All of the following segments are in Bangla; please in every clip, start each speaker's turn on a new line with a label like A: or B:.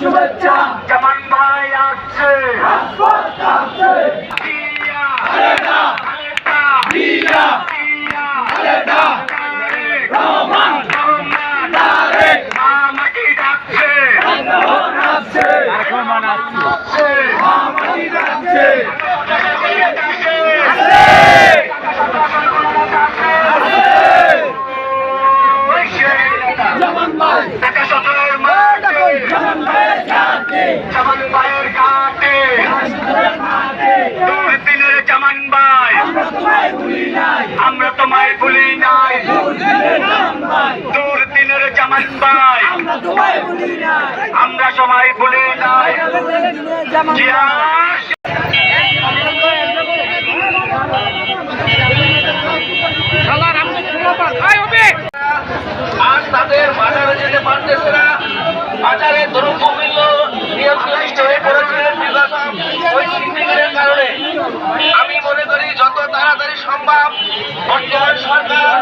A: শুভেচ্ছা। কেমন ভাই আসছে Yeah. আমরা সবাই ভুলি নাই। জিয়া। তাদের বাজারে যেতে পারতেছে না। বাজারে দ্রব্যমূল্য নিয়ন্ত্রিত হয়ে পড়েছে নির্বাচন ওই কারণে। আমি মনে করি যত তাড়াতাড়ি সম্ভব, বর্তমান সরকার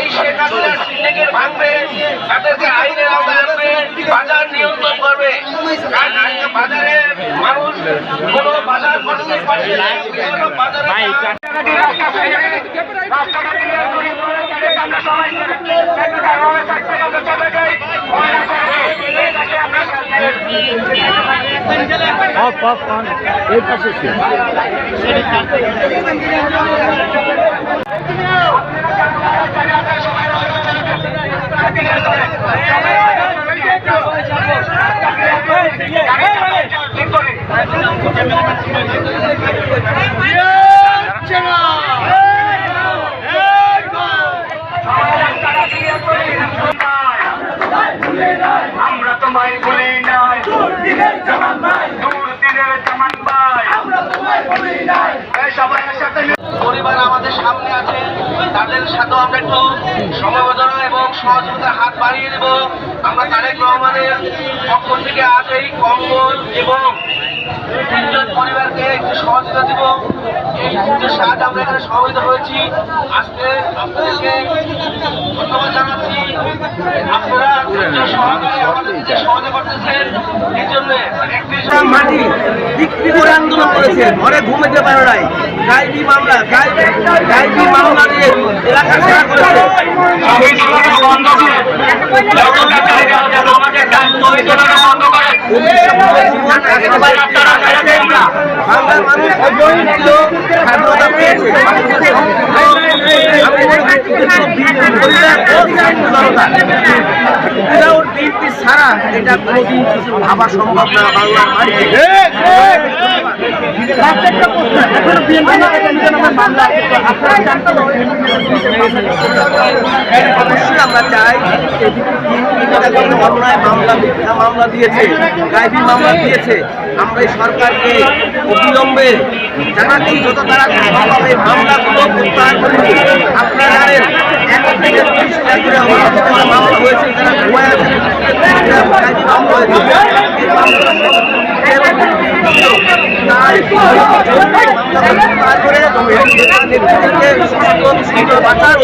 A: এই শেখ হাসিনার সিন্ডিকেট ভাঙবে তাদেরকে আইনের আওতায় আনবে বাজার নিয়ন্ত্রণ করবে কারণ আজকে বাজারে মানুষ কোনো বাজার করতে পারছে না বিভিন্ন বাজারে রাস্তাঘাট ক্লিয়ার করি আমরা সবাই
B: অফ অফ অন এই পাশে ছিল
A: তাদের সাথেও আমরা একটু সমবেদনা এবং সহযোগিতার হাত বাড়িয়ে দেব। আমরা তারেক রহমানের পক্ষ থেকে আজ এই কম্বল এবং তিনজন পরিবারকে একটু সহযোগিতা দিব। এই আজ আমরা এখানে সমবেত হয়েছি। আজকে আপনাদেরকে ধন্যবাদ জানাচ্ছি। আপনারা সহকারে আমাদেরকে সহযোগিতা করতেছেন। এই জন্য
C: মাটি বিক্রি করে আন্দোলন করেছে ঘরে ঘুমাতে পারে নাই। গাইবি মামলা? গাইবি গাইবি
A: আপনারা ছেড়ে দেন না
C: বাংলার মানুষ অবহেলিত স্বাধীনতা পেয়েছে উইদাউট বিএনপি ছাড়া এটা কোনোদিন কিছু ভাবা সম্ভব না বাংলার মাটিতে অবশ্যই আমরা চাই অন্যায় মামলা মিথ্যা মামলা দিয়েছে গাইবি মামলা দিয়েছে। আমরা এই সরকারকে অবিলম্বে জানাচ্ছি যত তাড়াতাড়ি এই মামলাগুলো প্রত্যাহার করে। আপনারা জানেন এখন থেকে ত্রিশ তারিখে মামলা হয়েছে যারা ঘুমায় আছে গাইবি মামলা হয়েছে এই মামলা তাই মামলা করে নেতৃত্বকে সুন্দর সুন্দর বাঁচার